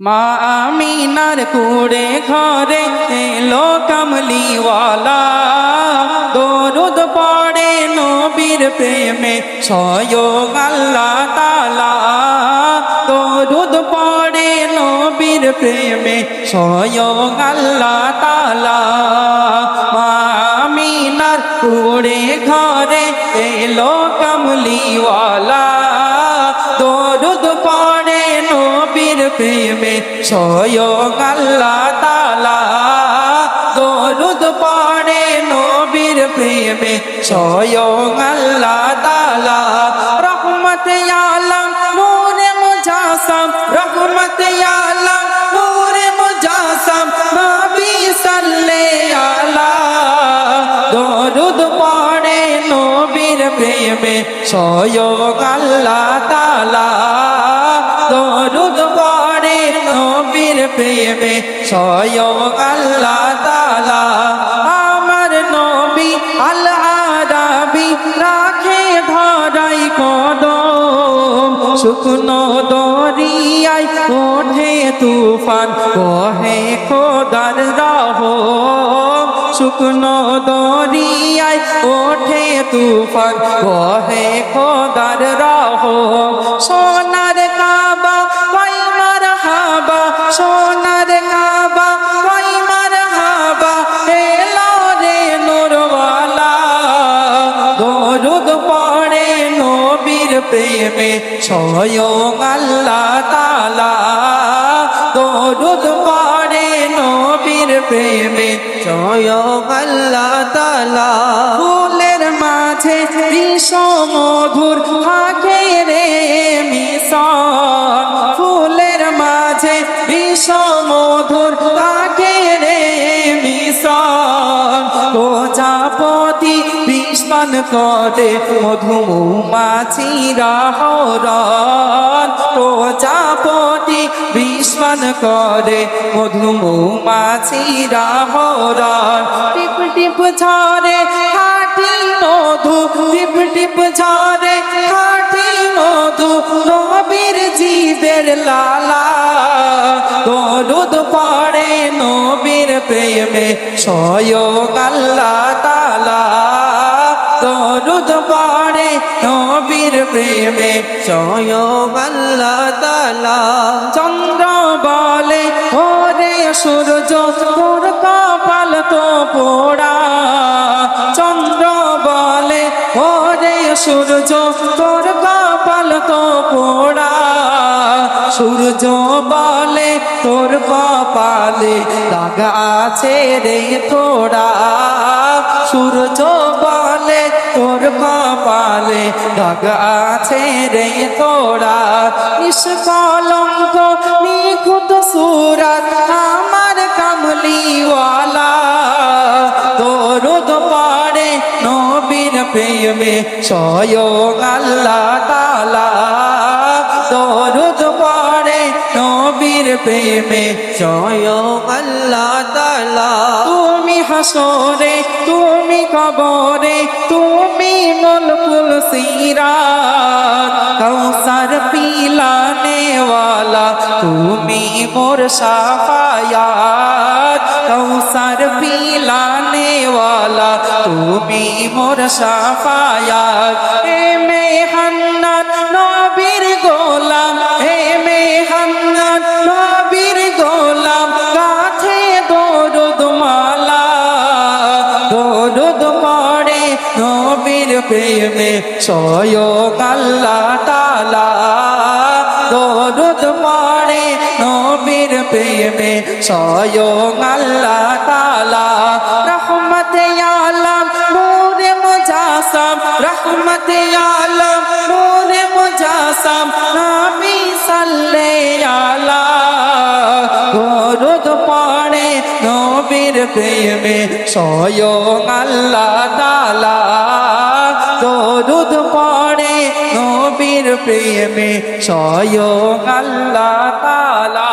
মা আমিনার কুড়ে ঘরে এলো কামলিওয়ালা। দরুদ পড়ে নবীর প্রেমে, স্বয়ং আল্লাহ তালা দরুদ পড়ে নবীর প্রেমে, স্বয়ং আল্লাহ প্রেমে স্বয়ং আল্লাহ তালা দরুদ পড়ে নবীর প্রেমে স্বয়ং আল্লাহ তালা রহমত আলম নূরে মুজাসম, রহমত আলম নূরে মুজাসম, নবী সাল্লে আলা দরুদ পড়ে নবীর প্রেমে স্বয়ং আল্লাহ তালা দরুদ প্রেমে স্বয়ং আল্লাহ তালা আমার নবী আল আরাবি রাখে ধরাই কদম। শুকনো দরিয়ায় ওঠে তুফান, কহে খোদার রহম শুকনো দরিয়ায় ওঠে তুফান, কহে খোদার রহম প্রেমে স্বয়ং আল্লাহ তালা দরুদ পারে নবীর প্রেমে স্বয়ং আল্লাহ তালা ফুলের মাঝে বিষম মধুর থাকে রে মিশন বিস্মান করে মধুমাছিরা হরণ প্রজাপতি বিস্মান করে মধুমাছিরা হরণ টিপ টিপ ঝরে হাটি মধু, টিপ টিপ ঝরে হাটি মধু, নবীর জীবের লালা। দরুদ পড়ে নবীর প্রেমে, স্বয়ং আল্লাহ প্রেমে স্বয়ং আল্লাহ তালা। চন্দ্র বলে, ওরে সূর্য, তোর কপাল তো পোড়া। চন্দ্র বলে, ওরে সূর্য, তোর কপাল তো পোড়া। সূর্য বলে, তোর কপালে লাগা আছে রে তোরা সূর্য বলে লাগা আছে রে তোরা। নিষ্কলঙ্ক নিখুঁত সুরাত আমার কামলিওয়ালা। দরুদ পড়ে নবীর প্রেমে স্বয়ং আল্লাহ তালা দরুদ পড়ে নবীর প্রেমে স্বয়ং আল্লাহ তালা তুমি হাসরে, তুমি কবরে, তুমি মুলকুল সিরাত। কৌসার পিলানে ওয়ালা তুমি মোর সাফায়া কৌসার পিলানে ওয়ালা তুমি মোর সাফায়াত। এ মে স্বয়ং আল্লাহ তালা দরুদ পড়ে নবীর প্রেমে। স্বয়ং আল্লাহ তালা রহমত আলম নূরে মুজাসম, রহমত আলম নূরে মুজাসম, নবী সাল্লে আলা। দরুদ পড়ে নবীর প্রেমে। স্বয়ং আল্লাহ তালা প্রেমে স্বয়ং আল্লাহ তালা